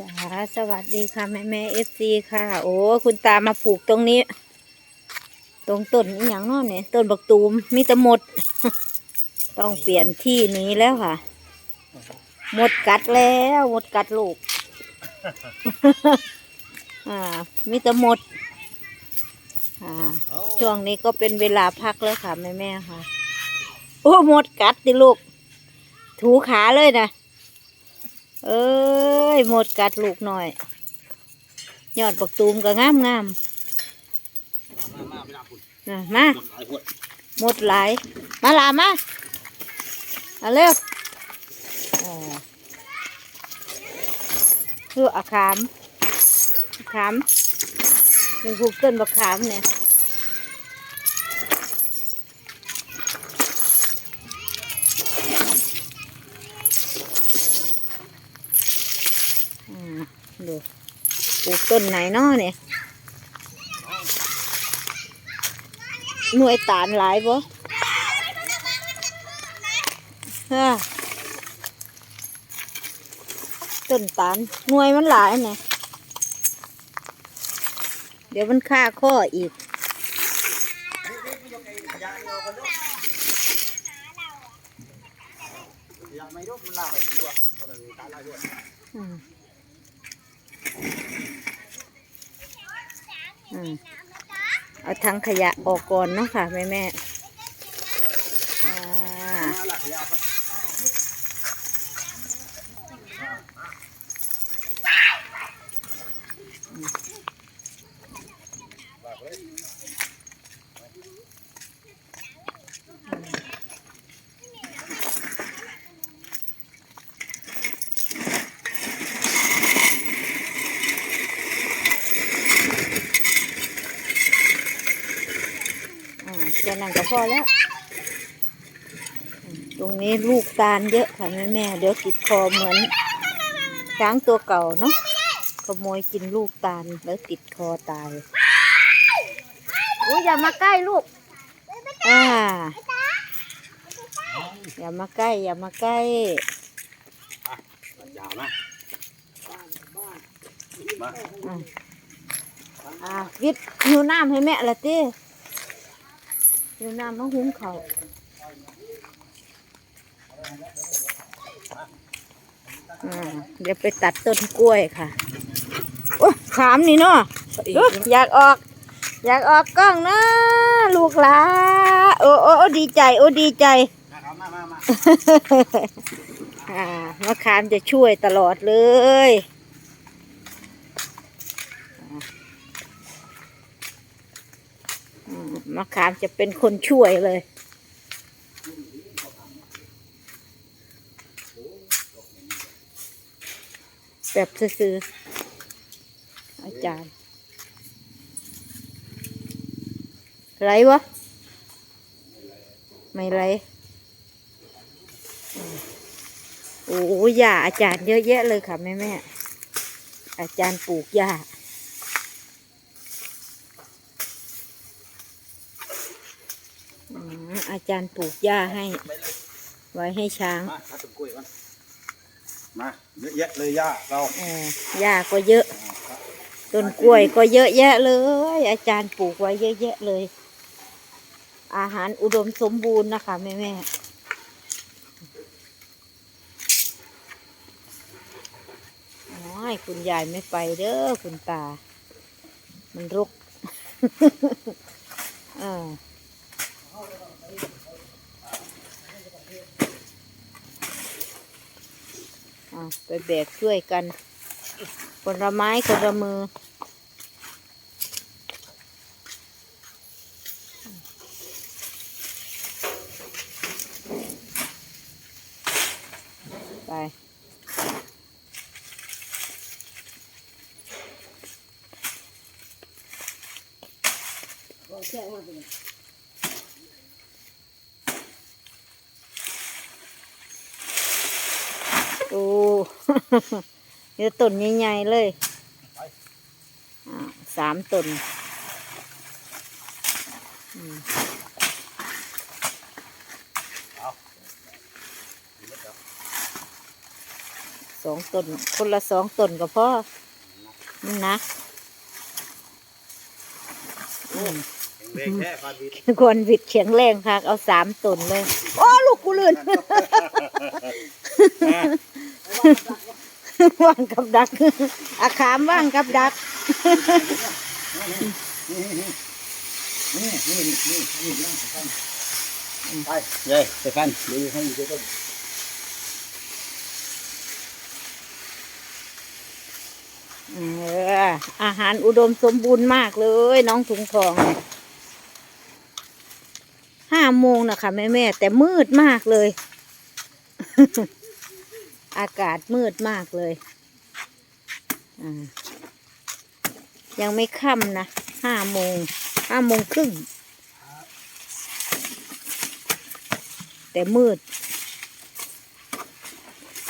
ยาสวัสดีค่ะ แม่แม่เอฟซีค่ะ โอ้คุณตามาผูกตรงนี้ ตรงต้นอหย่างน้อเนี่ยต้นบักตูมมีแต่หมด ต้องเปลี่ยนที่นี้แล้วค่ะ หมดกัดแล้ว หมดกัดลูก อ่า มีแต่หมด อ่า ช่วงนี้ก็เป็นเวลาพักแล้วค่ะ แม่แม่ค่ะ โอ้หมดกัดดิลูก ถูขาเลยนะ เอ้ยหมดกัดลูกหน่อย ยอดบักตูมก็งามงามมามาไม่น่าพูดๆนะมาหมดหลายพูดหมดหลาย มาลามาเอาเร็วอ่าคืออาขามขามเป็นผูกต้นบักขามเนี่ย ปลูกต้นไหนเนาะเนี่ยหน่วยตาลหลายบ่ฮะต้นตาลหน่วยมันหลายเนี่ยเดี๋ยวมันฆ่าข้ออีกอยากไม่รู้มันลากไปตัวมัน เลยตายลายด้วยอืมเอาทังขยะออกก่อนเนาะค่ะแม่แม่ๆอ่า มาละขยะไป อ่า แค่นั้นก็พอแล้วอืมตรงนี้ลูกตาลเยอะค่ะแม่แม่ๆเดี๋ยวติดคอเหมือนช้างตัวเก่าเนาะขโมยกินลูกตาลแล้วติดคอตายอุ้ยอย่ามาใกล้ลูกอ่าอย่ามาใกล้ อย่ามาใกล้มันยาวนะมาอ่าอ่าวิทย์หิวน้ำให้แม่ละ เต้หิวน้ำมาหุงเขาวอ่าเดี๋ยวไปตัดต้นกล้วยค่ะ โอ้ยขามนี่เนาะอุ๊ยอยากออก อยากออกกล้องนะลูกหลาโอ้โอ้โอ้ดีใจ โอ้ดีใจนะครับมามามาอ่ามะขามจะช่วยตลอดเลย มะขามจะเป็นคนช่วยเลย แบบซื้ออาจารย์ไรวะ ไม่ไรโอ้ยหญ้าอาจารย์เยอะแยะเลยค่ะแม่แม่อาจารย์ปลูกหญ้า อืมอาจารย์ปลูกหญ้าให้ ไว้ให้ช้าง มาตัดต้นกล้วยก่อนมาเยอะแยะเลยย่าเราเออหญ้าก็เยอะ ต้นกล้วยก็เยอะแยะเลย อาจารย์ปลูกไว้เยอะแยะเลย อาหารอุดมสมบูรณ์นะคะแม่แม่ๆโอ้ยคุณยายไม่ไปเด้อคุณตา มันรกเอออะ ไปแบกช่วยกันคนลไม้คนละมือ ไปโอ้ เดี๋ยวต้นใหญ่ๆเลยอ่าสามต้นอืมสสองต้น คนละสองต้นก็พอมันหนักอืมแข็งแรงแค่ฟันดินควรวิดแข็งแรงค่ะเอาสามต้นเลย โอ้ ลูกกูลื่น ว่างกับดัก อาขามว่างกับดัก นี่นี่นี่นี่นั่ไปฟันไปเย้ไปฟันเดี๋ยวให้เดี๋ยวก็เอออาหารอุดมสมบูรณ์มากเลย น้องถุงทองห้าโมงนะคะแม่แม่แต่มืดมากเลย อากาศมืดมากเลยยังไม่ค่ำนะห้าโมงห้าโมงครึ่ง แต่มืด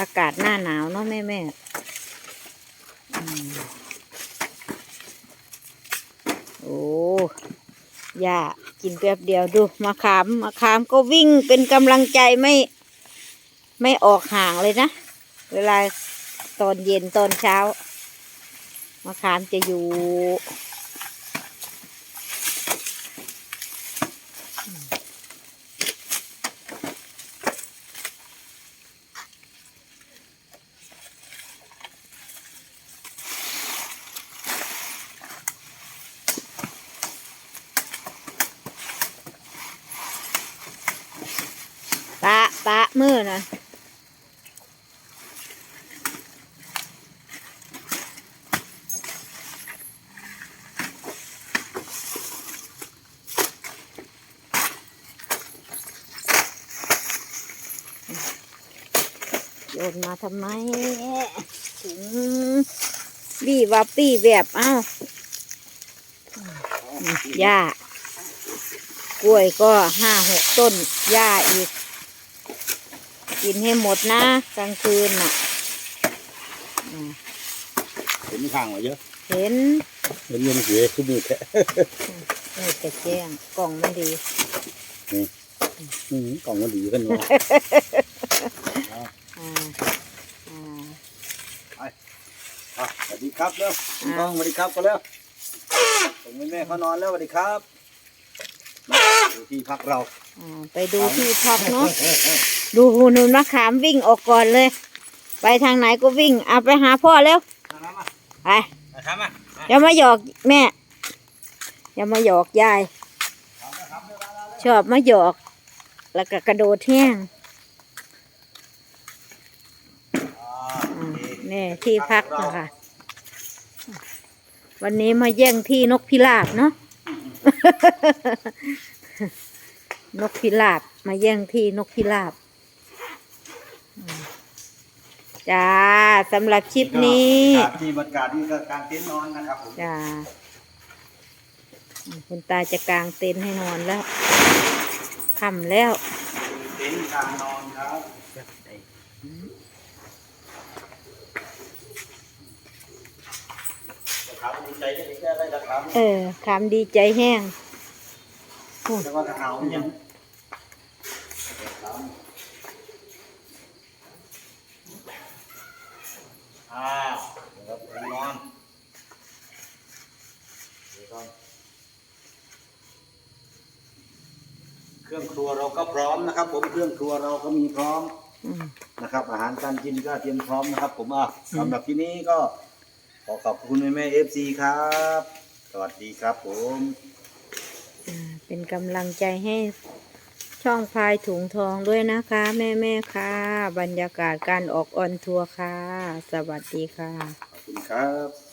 อากาศหน้าหนาวเนาะแม่แม่ๆอืมโอ้ย่ากินแป๊บเดียวดูมะขามมะขามก็วิ่งเป็นกำลังใจไม่ ไม่ออกห่างเลยนะ เวลาตอนเย็นตอนเช้ามะขามจะอยู่ ปะ ปะ มือนะ โยนมาทำไมถุงบี้ว่าปี้แบบเอ้าหญ้ากล้วยก็ห้าหกต้นหญ้าอีก กินให้หมดนะกลางคืนน่ะอ่าเห็นข้างมาเยอะ เห็น เห็นเงินเสียขึ้นมือแค่นี่แต่แจ้งกล่องมันดีอืมกล่องมันดีขึ้นเนาะอ่าอ่าอะสวัสดีครับเร็วคุณน้องสวัสดีครับก็แล้วผมแม่แม่เขานอนแล้วสวัสดีครับมาดูที่พักเราอ่าไปดูที่พักเนาะดูหูหนุนมะขามวิ่งออกก่อนเลย ไปทางไหนก็วิ่งเอาไปหาพ่อแล้วเอาน้ำมาไปเอาน้ำมาอย่ามาหยอกแม่อย่ามาหยอกยายชอบมาหยอก แล้วก็กระโดดแห้ง อ่า อ่า นี่ที่พักนะคะ วันนี้มาแย่งที่นกพิราบเนาะ นกพิราบ มาแย่งที่นกพิราบอืมจ้าสำหรับคลิปนี้ที่บรรยากาศนี่ก็กางเต็นท์นอนนะครับผมจ้าอืมคุณตาจะกางเต็นท์ให้นอนแล้วค่ำแล้ว เต็นท์กลางนอนครับามดีใจได้แค่ไรจะถามเออคำดีใจแห้งแต่ว่าถ้าหนาวยังอ่าเดี๋ยวครับนอนเดี๋ยวก่อนเครื่องครัวเราก็พร้อมนะครับ ผมเครื่องครัวเราก็มีพร้อมอืมนะครับ อาหารการกินก็เตรียมพร้อมนะครับ ผมอะสำหรับที่นี้ก็ ขอขอบคุณแม่แม่เอฟซีครับ สวัสดีครับผมอ่าเป็นกำลังใจให้ช่องพายถุงทองด้วยนะคะ แม่แม่ๆค่ะ บรรยากาศการออกออนทัวร์ค่ะ สวัสดีค่ะ ขอบคุณครับ